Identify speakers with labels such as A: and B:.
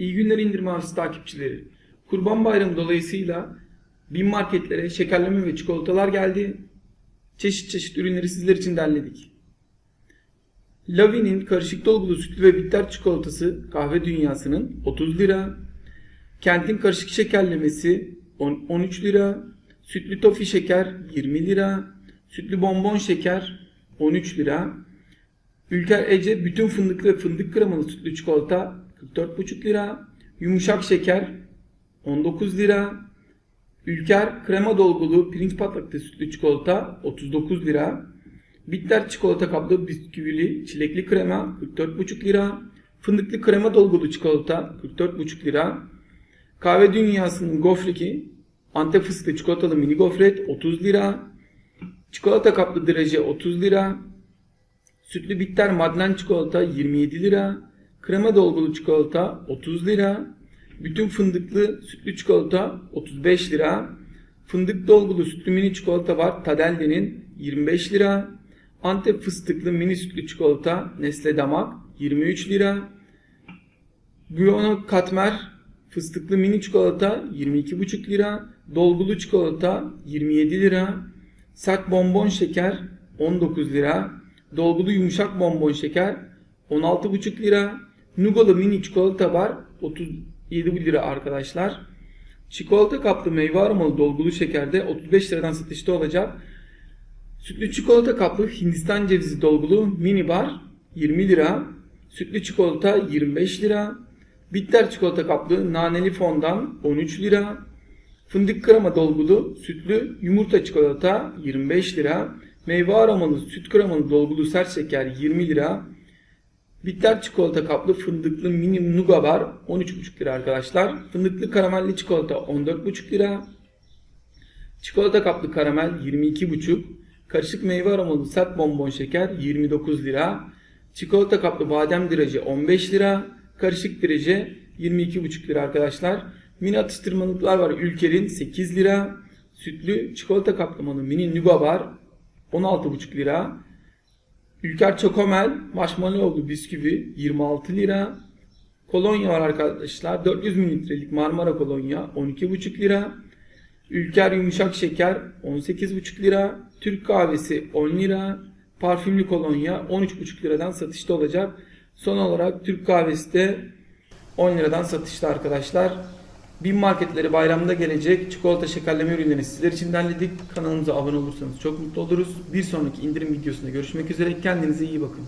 A: İyi günler indirim avcısı takipçileri. Kurban Bayramı dolayısıyla bin marketlere şekerleme ve çikolatalar geldi. Çeşit çeşit ürünleri sizler için derledik. Lavi'nin karışık dolgulu sütlü ve bitter çikolatası kahve dünyasının 30 lira. Kent'in karışık şekerlemesi on- 13 lira. Sütlü tofi şeker 20 lira. Sütlü bonbon şeker 13 lira. Ülker Ece bütün fındıklı ve fındık kremalı sütlü çikolata 44,5 lira. Yumuşak şeker 19 lira. Ülker krema dolgulu pirinç patlaklı sütlü çikolata 39 lira. Bitter çikolata kaplı bisküvili çilekli krema 44,5 lira. Fındıklı krema dolgulu çikolata 44,5 lira. Kahve dünyasının gofreki Antep fıstıklı çikolatalı mini gofret 30 lira. Çikolata kaplı draje 30 lira. Sütlü bitter madlen çikolata 27 lira. Krema dolgulu çikolata 30 lira. Bütün fındıklı sütlü çikolata 35 lira. Fındık dolgulu sütlü mini çikolata var Tadelli'nin 25 lira. Antep fıstıklı mini sütlü çikolata Nesle Damak 23 lira. Guyono katmer fıstıklı mini çikolata 22,5 lira. Dolgulu çikolata 27 lira. Sert bonbon şeker 19 lira. Dolgulu yumuşak bonbon şeker 16,5 lira. Nugalı mini çikolata var 37 lira arkadaşlar. Çikolata kaplı meyve aromalı dolgulu şekerde 35 liradan satışta olacak. Sütlü çikolata kaplı Hindistan cevizi dolgulu mini bar 20 lira. Sütlü çikolata 25 lira. Bitter çikolata kaplı naneli fondan 13 lira. Fındık krema dolgulu sütlü yumurta çikolata 25 lira. Meyve aromalı süt kremalı dolgulu sert şeker 20 lira. Bitter çikolata kaplı fındıklı mini nuga var 13,5 lira arkadaşlar. Fındıklı karamelli çikolata 14,5 lira. Çikolata kaplı karamel 22,5. Karışık meyve aromalı sert bonbon şeker 29 lira. Çikolata kaplı badem diracı 15 lira. Karışık direce 22,5 lira arkadaşlar. Mini atıştırmalıklar var Ülker'in 8 lira. Sütlü çikolata kaplamalı mini nuga var 16,5 lira. Ülker Çokomel marshmallowlu bisküvi 26 lira. Kolonya var arkadaşlar. 400 mililitrelik Marmara kolonya 12,5 lira. Ülker yumuşak şeker 18,5 lira. Türk kahvesi 10 lira. Parfümlü kolonya 13,5 liradan satışta olacak. Son olarak Türk kahvesi de 10 liradan satışta arkadaşlar. Bin marketleri bayramda gelecek çikolata şekerleme ürünlerini sizler için derledik. Kanalımıza abone olursanız çok mutlu oluruz. Bir sonraki indirim videosunda görüşmek üzere. Kendinize iyi bakın.